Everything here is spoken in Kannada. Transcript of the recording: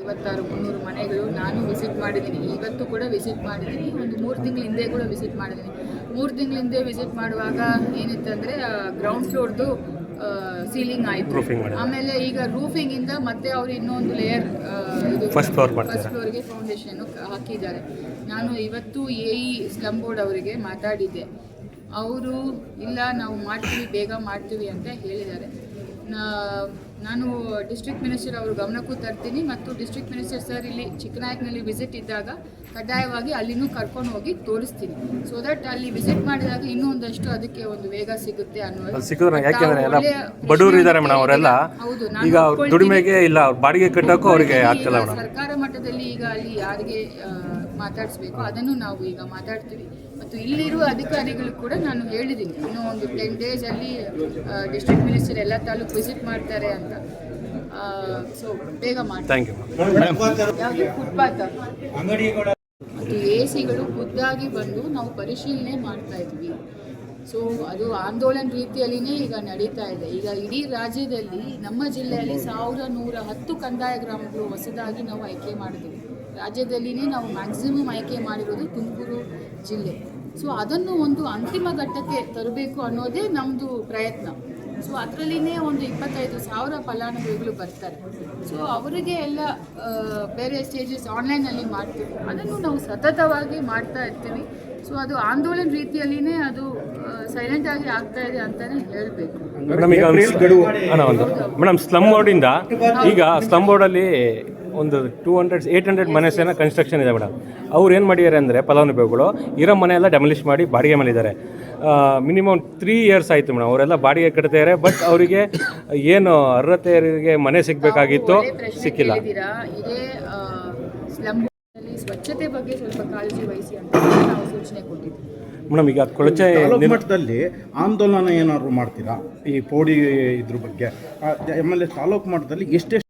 ಐವತ್ತಾರು ಮುನ್ನೂರು ಮನೆಗಳು ನಾನು ವಿಸಿಟ್ ಮಾಡಿದ್ದೀನಿ. ಇವತ್ತು ಕೂಡ ವಿಸಿಟ್ ಮಾಡಿದ್ದೀನಿ. ಒಂದು ಮೂರು ತಿಂಗಳ ಹಿಂದೆ ಕೂಡ ವಿಸಿಟ್ ಮಾಡಿದ್ದೀನಿ. ಮೂರು ತಿಂಗಳ ಹಿಂದೆ ವಿಸಿಟ್ ಮಾಡುವಾಗ ಏನಿತ್ತಂದರೆ ಗ್ರೌಂಡ್ ಫ್ಲೋರ್ದು ಸೀಲಿಂಗ್ ಆಯಿತು. ಆಮೇಲೆ ಈಗ ರೂಫಿಂಗ್ ಇಂದ ಮತ್ತೆ ಅವರು ಇನ್ನೊಂದು ಲೇಯರ್. ಫಸ್ಟ್ ಫ್ಲೋರ್ಗೆ ಫೌಂಡೇಶನ್ ಹಾಕಿದ್ದಾರೆ. ನಾನು ಇವತ್ತು ಎ ಇ ಸ್ಲಮ್ ಬೋರ್ಡ್ ಅವರಿಗೆ ಮಾತಾಡಿದ್ದೆ. ಅವರು ಇಲ್ಲ ನಾವು ಮಾಡ್ತೀವಿ ಬೇಗ ಮಾಡ್ತೀವಿ ಅಂತ ಹೇಳಿದ್ದಾರೆ. ನಾನು ಡಿಸ್ಟ್ರಿಕ್ಟ್ ಮಿನಿಸ್ಟರ್ ಅವರು ಗಮನಕ್ಕೂ ತರ್ತೀನಿ ಮತ್ತು ಡಿಸ್ಟ್ರಿಕ್ಟ್ ಮಿನಿಸ್ಟರ್ ಸರ್ ಇಲ್ಲಿ ಚಿಕ್ಕನಾಯಕನಲ್ಲಿ ವಿಸಿಟ್ ಇದ್ದಾಗ ಕಡ್ಡಾಯವಾಗಿ ಅಲ್ಲಿನೂ ಕರ್ಕೊಂಡು ಹೋಗಿ ತೋರಿಸ್ತೀನಿ. ಸೊ ದಟ್ ಅಲ್ಲಿ ವಿಸಿಟ್ ಮಾಡಿದಾಗ ಇನ್ನೂ ಒಂದಷ್ಟು ಅದಕ್ಕೆ ಒಂದು ವೇಗ ಸಿಗುತ್ತೆ ಅನ್ನೋದು ಸಿಕ್ಕಿದ್ರೆ ಯಾಕೆಂದ್ರೆ ಎಲ್ಲ ಬಡವರು ಇದ್ದಾರೆ ಮೇಡಮ್ ಅವರೆಲ್ಲ. ಹೌದು, ಈಗ ದುಡಿಮೆಗೆ ಇಲ್ಲ ಅವ್ರ ಬಾಡಿಗೆ ಕಟ್ಟೋಕ್ಕೂ ಅವರಿಗೆ ಆಗ್ತಿಲ್ಲ ಮೇಡಮ್. ಸರ್ಕಾರ ಮಟ್ಟದಲ್ಲಿ ಈಗ ಅಲ್ಲಿ ಯಾರಿಗೆ ಮಾತಾಡಿಸ್ಬೇಕು ಅದನ್ನು ನಾವು ಈಗ ಮಾತಾಡ್ತೀವಿ. ಮತ್ತು ಇಲ್ಲಿರುವ ಅಧಿಕಾರಿಗಳು ಕೂಡ ನಾನು ಹೇಳಿದ್ದೀನಿ. ಇನ್ನೂ ಒಂದು ಟೆನ್ ಡೇಸ್ ಅಲ್ಲಿ ಡಿಸ್ಟ್ರಿಕ್ಟ್ ಮಿನಿಸ್ಟರ್ ಎಲ್ಲ ತಾಲೂಕು ವಿಸಿಟ್ ಮಾಡ್ತಾರೆ ಅಂತ. ಸೊ ಬೇಗ ಮಾಡಿ ಥ್ಯಾಂಕ್ ಯು ಯಾವುದು ಫುಟ್ಪಾತ್ ಮತ್ತು ಎ ಸಿಗಳು ಖುದ್ದಾಗಿ ಬಂದು ನಾವು ಪರಿಶೀಲನೆ ಮಾಡ್ತಾ ಇದ್ವಿ. ಸೊ ಅದು ಆಂದೋಲನ ರೀತಿಯಲ್ಲಿನೇ ಈಗ ನಡೀತಾ ಇದೆ. ಈಗ ಇಡೀ ರಾಜ್ಯದಲ್ಲಿ ನಮ್ಮ ಜಿಲ್ಲೆಯಲ್ಲಿ ಸಾವಿರ ನೂರ ಹತ್ತು ಕಂದಾಯ ಗ್ರಾಮಗಳು ಹೊಸದಾಗಿ ನಾವು ಆಯ್ಕೆ ಮಾಡಿದ್ವಿ. ರಾಜ್ಯದಲ್ಲಿನೇ ನಾವು ಮ್ಯಾಕ್ಸಿಮಮ್ ಆಯ್ಕೆ ಮಾಡಿರೋದು ತುಮಕೂರು ಜಿಲ್ಲೆ. ಸೊ ಅದನ್ನು ಒಂದು ಅಂತಿಮ ಘಟ್ಟಕ್ಕೆ ತರಬೇಕು ಅನ್ನೋದೇ ನಮ್ಮದು ಪ್ರಯತ್ನ. ಸೊ ಅದರಲ್ಲಿನೇ ಒಂದು ಇಪ್ಪತ್ತೈದು ಸಾವಿರ ಫಲಾನುಭವಿಗಳು ಬರ್ತಾರೆ. ಸೊ ಅವರಿಗೆ ಎಲ್ಲ ಬೇರೆ ಸ್ಟೇಜಸ್ ಆನ್ಲೈನಲ್ಲಿ ಮಾಡ್ತೀವಿ. ಅದನ್ನು ನಾವು ಸತತವಾಗಿ ಮಾಡ್ತಾ ಇರ್ತೀವಿ. ಸೊ ಅದು ಆಂದೋಲನ ರೀತಿಯಲ್ಲಿನೇ ಅದು ಸೈಲೆಂಟ್ ಆಗಿ ಆಗ್ತಾ ಇದೆ ಅಂತಾನೆ ಹೇಳಬೇಕು. ಮೇಡಮ್ ಸ್ಲಮ್ ಬೋರ್ಡಿಂದ ಈಗ ಸ್ಲಮ್ ಬೋರ್ಡಲ್ಲಿ ಒಂದು ಟೂ ಹಂಡ್ರೆಡ್ ಏಯ್ಟ್ ಹಂಡ್ರೆಡ್ ಮನೆ ಏನೋ ಕನ್ಸ್ಟ್ರಕ್ಷನ್ ಇದೆ ಮೇಡಮ್. ಅವ್ರು ಏನು ಮಾಡಿದ್ದಾರೆ ಅಂದರೆ ಫಲಾನುಭವಿಗಳು ಇರೋ ಮನೆ ಎಲ್ಲ ಡೆಮಲಿಷ್ ಮಾಡಿ ಬಾಡಿಗೆ ಮೇಲಿದ್ದಾರೆ. ಮಿನಿಮಮ್ ತ್ರೀ ಇಯರ್ಸ್ ಆಯಿತು ಮೇಡಮ್. ಅವರೆಲ್ಲ ಬಾಡಿಗೆ ಕಟ್ತಾರೆ ಬಟ್ ಅವರಿಗೆ ಏನು ಅರ್ಹತೆಯರಿಗೆ ಮನೆ ಸಿಗಬೇಕಾಗಿತ್ತು ಸಿಕ್ಕಿಲ್ಲ. ಕೇಳಿದ್ದೀರಾ? ಇದೇ ಸ್ಲಮ್ ಸ್ವಚ್ಛತೆ ಬಗ್ಗೆ ಸ್ವಲ್ಪ ಕಾಳಜಿ ವಹಿಸಿ ಅಂತ ನಾವು ಸೂಚನೆ ಕೊಟ್ಟಿದ್ದೀವಿ ಮೇಡಮ್ ಈಗ ಕೊಳಚೆ ಮಟ್ಟದಲ್ಲಿ ಆಂದೋಲನ ಏನಾದ್ರು ಮಾಡ್ತೀರಾ? ಈ ಪೋಡಿ ಇದ್ರ ಬಗ್ಗೆ? ಆಮೇಲೆ ತಾಲೂಕು ಮಟ್ಟದಲ್ಲಿ ಎಷ್ಟೆಷ್ಟು